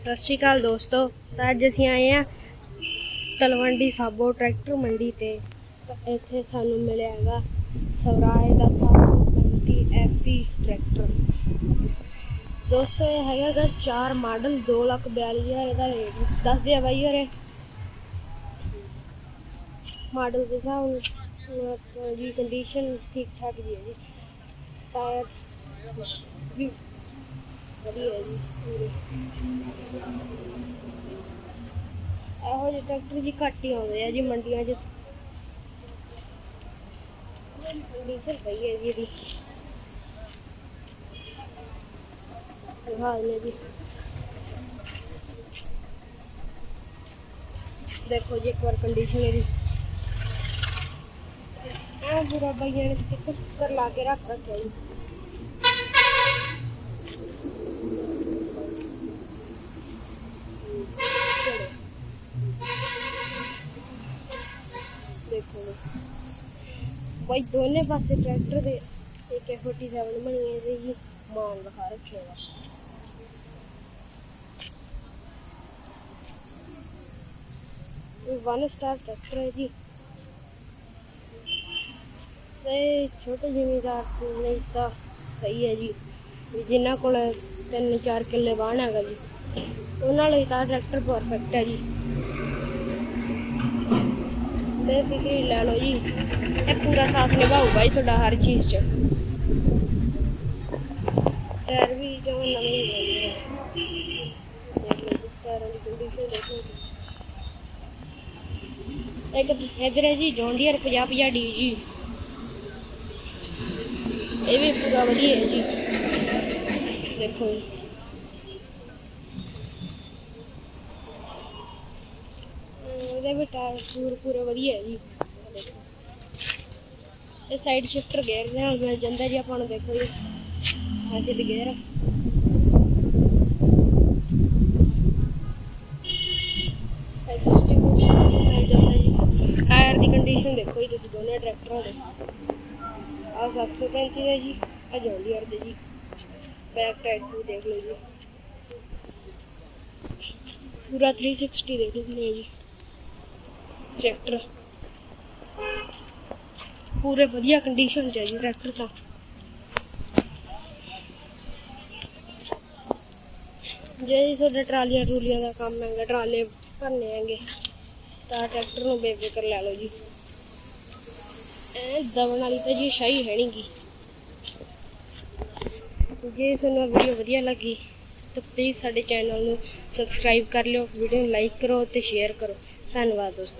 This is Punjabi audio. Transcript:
ਸਤਿ ਸ਼੍ਰੀ ਅਕਾਲ ਦੋਸਤੋ, ਤਾਂ ਅੱਜ ਅਸੀਂ ਆਏ ਆ ਤਲਵੰਡੀ ਸਾਬੋ ਟਰੈਕਟਰ ਮੰਡੀ ਤੇ। ਤਾਂ ਇੱਥੇ ਸਾਨੂੰ ਮਿਲਿਆ ਹੈਗਾ ਸਵਰਾਜ ਦਾ 735 ਐਫੀ ਟਰੈਕਟਰ। ਦੋਸਤੋ, ਇਹ ਹੈਗਾ ਗਾ ਚਾਰ ਮਾਡਲ 242000 ਇਹਦਾ ਰੇਟ। ਦੱਸ ਦਿਆ ਬਾਈ ਯਾਰ ਮਾਡਲ ਦੇ ਹਿਸਾਬ ਨਾਲ ਕੰਡੀਸ਼ਨ ਠੀਕ ਠਾਕ ਜੀ ਹੈ ਜੀ। ਟਾਇਰ ਇਹੋ ਜਿਹੇ ਟਰੈਕਟਰ ਜੀ ਘੱਟ ਹੀ ਆਉਂਦੇ ਆ ਜੀ ਮੰਡੀਆਂ 'ਚ ਡੀਜ਼ਲ ਪਈ ਹੈ ਜੀ ਇਹਦੀ ਹਾਲ ਨੇ ਜੀ ਦੇਖੋ ਜੀ ਇੱਕ ਵਾਰ ਕੰਡੀਸ਼ਨ ਇਹਦੀ ਆ ਪੂਰਾ ਬਈਆਂ ਨੇ ਸਟicker ਸਟicker ਲਾ ਕੇ ਰੱਖ ਰੱਖਿਆ ਜੀ ਚਲੋ ਦੇਖੋ ਜੀ। ਬਾਈ ਦੋਨੇ ਪਾਸੇ ਟਰੈਕਟਰ ਦੇ ਇੱਕ 47 ਬਣੀ ਹੈ ਜੀ ਮਾਨ ਦਿਖਾ ਰੱਖਿਆ ਵਾ ਇਹ ਵਨ ਸਟਾਰ ਟਰੈਕਟਰ ਹੈ ਜੀ। ਤੇ ਛੋਟੇ ਜ਼ਿਮੀਦਾਰ ਲਈ ਤਾਂ ਸਹੀ ਹੈ ਜੀ। ਜਿਨ੍ਹਾਂ ਕੋਲ ਤਿੰਨ ਚਾਰ ਕਿੱਲੇ ਵਾਹਣ ਹੈਗਾ ਜੀ, ਉਹਨਾਂ ਲਈ ਤਾਂ ਟਰੈਕਟਰ ਪਰਫੈਕਟ ਹੈ ਜੀ। ਬੇਫਿਕਰੀ ਲੈ ਲਓ ਜੀ, ਇਹ ਪੂਰਾ ਸਾਥ ਨਿਭਾਊਗਾ ਜੀ ਤੁਹਾਡਾ ਹਰ ਚੀਜ਼ 'ਚ। ਟਾਇਰ ਵੀ ਜਮਾਂ ਨਵੇਂ ਹੀ ਲੱਗੇ ਆ। ਦੇਖ ਲਓ ਜੀ, ਟਾਇਰਾਂ ਦੀ ਕੰਡੀਸ਼ਨ ਦੇਖੋ ਜੀ। ਇੱਕ ਇਧਰ ਹੈ ਜੀ, ਜੌਂਡੀਅਰ 50 50 ਡੀ ਜੀ। ਇਹ ਵੀ ਪੂਰਾ ਵਧੀਆ ਹੈ ਜੀ। ਦੇਖੋ ਜੀ। ਇਹਦੇ ਵੀ ਟਾਇਰ ਪੂਰੇ ਵਧੀਆ ਹੈ ਜੀ। ਇਹ ਸਾਈਡ ਸ਼ਿਫਟਰ ਗੇਅਰ ਦੇ ਨਾਲ ਮਿਲ ਜਾਂਦਾ ਜੀ ਆਪਾਂ ਨੂੰ ਦੇਖੋ ਜੀ। ਅੱਜ ਦੇ ਗੇਅਰ ਟਾਇਰ ਦੀ ਕੰਡੀਸ਼ਨ ਦੇਖੋ ਜੀ ਤੁਸੀਂ ਦੋਨੇ ਟਰੈਕਟਰਾਂ ਦੇ। ਆਹ 735 ਦਾ ਜੀ ਆ ਜੌਂਡੀਅਰ ਦੇ ਜੀ। ਬੈਕ ਟਾਇਰ ਵੀ ਦੇਖ ਲਓ ਜੀ। ਪੂਰਾ 360 ਦੇਖ ਲਓ ਜੀ। ਟਰੈਕਟਰ। ਪੂਰੇ ਵਧੀਆ ਕੰਡੀਸ਼ਨ ਚ ਹੈ ਜੀ ਟਰੈਕਟਰ ਤਾਂ। ਜੇ ਤੁਹਾਡੇ ਟਰਾਲੀਆਂ ਟਰੂਲੀਆਂ ਦਾ ਕੰਮ ਹੈਗਾ, ਟਰਾਲੇ ਭਰਨੇ ਹੈਗੇ, ਤਾਂ ਟਰੈਕਟਰ ਨੂੰ ਬੇਫਿਕਰ ਲੈ ਲਓ ਜੀ। ਐ ਦਬਣ ਵਾਲੀ ਤਾਂ ਜੀ ਸ਼ਾਹੀ ਹੈ ਨਹੀਂਗੀ ਜੇ ਤੁਹਾਨੂੰ ਵੀਡੀਓ ਵਧੀਆ ਲੱਗੀ, ਤਾਂ ਪਲੀਜ਼ ਸਾਡੇ ਚੈਨਲ ਨੂੰ ਸਬਸਕ੍ਰਾਈਬ ਕਰ ਲਿਓ ਵੀਡੀਓ ਨੂੰ ਲਾਈਕ ਕਰੋ ਤੇ ਸ਼ੇਅਰ ਕਰੋ। ਧੰਨਵਾਦ ਦੋਸਤੋ।